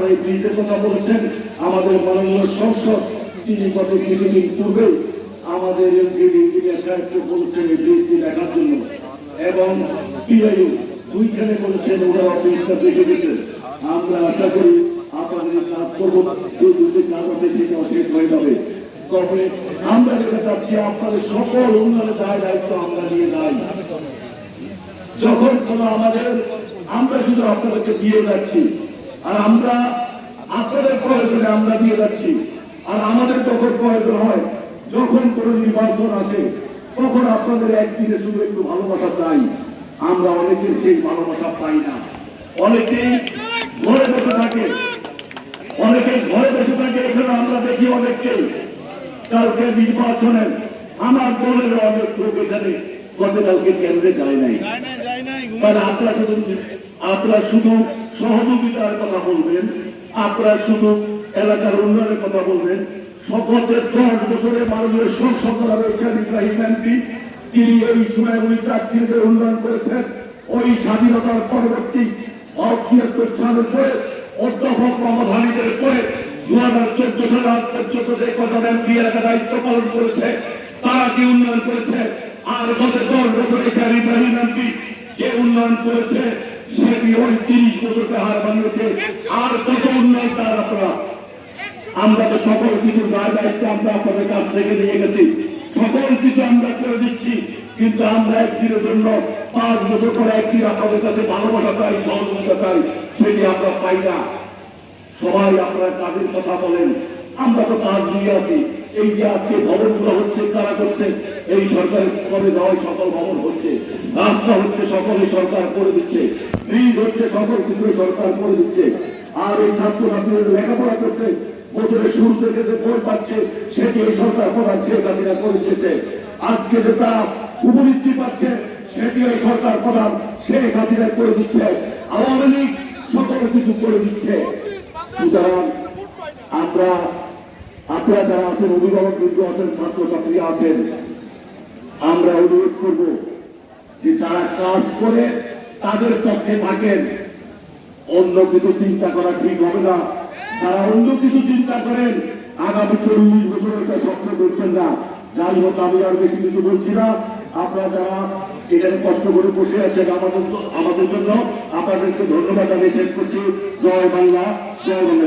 আপনারা এই বলেছেন আমাদের মাননীয় সংসদ তিনি গত কিছুদিন পূর্বে আমাদের ব্রিজটি দেখার জন্য। এবং পিআইউ দুইখানে বলেছেন, ওরা ব্রিজটা দেখে দিতেন আমরা আশা করি আপনাদের কাজ করব এই দুটি কাজ হবে সেটাও শেষ হয়ে যাবে। তবে আমরা যেটা চাচ্ছি, আপনাদের সকল উন্নয়নের দায় দায়িত্ব আমরা নিয়ে যাই। যখন কোনো আমাদের, আমরা শুধু আপনাদেরকে দিয়ে যাচ্ছি। আর আমরা আপনাদের প্রয়োজনে আমরা দিয়ে যাচ্ছি। আর আমাদের যখন প্রয়োজন হয় যখন কোনো নির্বাচন আসে তখন আপনাদের একদিনে শুধু একটু ভালোবাসা চাই। আমরা অনেকের সেই ভালোবাসা পাই না। অনেকেই ঘরে বসে থাকে। অনেকে ঘরে বসে থাকে এখানে আমরা দেখি অনেককেই কালকে নির্বাচনে আমার দলের অনেক লোক এখানে গতকালকে কেন্দ্রে যায় নাই। কারণ আপনারা শুধু আপনারা শুধু সহযোগিতার কথা বলবেন, আপনারা শুধু এলাকার উন্নয়নের কথা বলবেন। সকলের দশ বছরে মাননীয় সংসদ রয়েছেন ইব্রাহিম এমপি, তিনি এই সময় উনি চাকরিতে উন্নয়ন করেছেন। ওই স্বাধীনতার পরবর্তী পরে, অধ্যাপক মমধানীদের পরে দু হাজার চোদ্দ সালে আন্তর্জাতিক যে কজন এমপি এলাকা দায়িত্ব পালন করেছে, তারা কি উন্নয়ন করেছে? আর গত দশ বছরে ইব্রাহিম এমপি যে উন্নয়ন করেছে? সেটি ওই তিরিশ বছরকে হার বানিয়েছে। আর কত উন্নয়ন তার আপনারা। আমরা তো সকল কিছু দায় দায়িত্ব আমরা আপনাদের কাছ থেকে নিয়ে গেছি। সকল কিছু আমরা করে দিচ্ছি। কিন্তু আমরা একদিনের জন্য পাঁচ বছর পরে একদিন আপনাদের কাছে ভালোবাসা চাই, সহযোগিতা চাই, সেটি আমরা পাই না। সবাই আপনারা কাজের কথা বলেন। আমরা তো কাজ দিয়ে আছি। এই যে আজকে ভবনগুলো হচ্ছে তারা করছে, এই সরকারের কবে দেওয়া সকল ভবন হচ্ছে? রাস্তা হচ্ছে সকলে সরকার করে দিচ্ছে। ব্রিজ হচ্ছে সকল কিছু সরকার করে দিচ্ছে। আর এই ছাত্র ছাত্রীদের লেখাপড়া করছে, বছরের শুরু থেকে যে বই পাচ্ছে, সেটি এই সরকার প্রধান শেখ হাসিনা করে দিয়েছে। আজকে যে তারা উপবৃত্তি পাচ্ছে, সেটি এই সরকার প্রধান শেখ হাসিনা করে দিচ্ছে। আওয়ামী লীগ সকল কিছু করে দিচ্ছে। সুতরাং আমরা আপনারা যারা আছেন, অভিভাবক কিন্তু আছেন, ছাত্রছাত্রী আছেন, আমরা অনুরোধ করব যে তারা কাজ করে তাদের পক্ষে থাকেন। অন্য কিছু চিন্তা করা ঠিক হবে না। যারা অন্য কিছু চিন্তা করেন, আগামী চল্লিশ বছর এটা স্বপ্ন দেখবেন না। যাই হোক, আমি আর বেশি কিছু বলছি না। আপনারা যারা এখানে কষ্ট করে বসে আছেন আমাদের আমাদের জন্য, আপনাদেরকে ধন্যবাদ আমি শেষ করছি। জয় বাংলা জয় বাংলা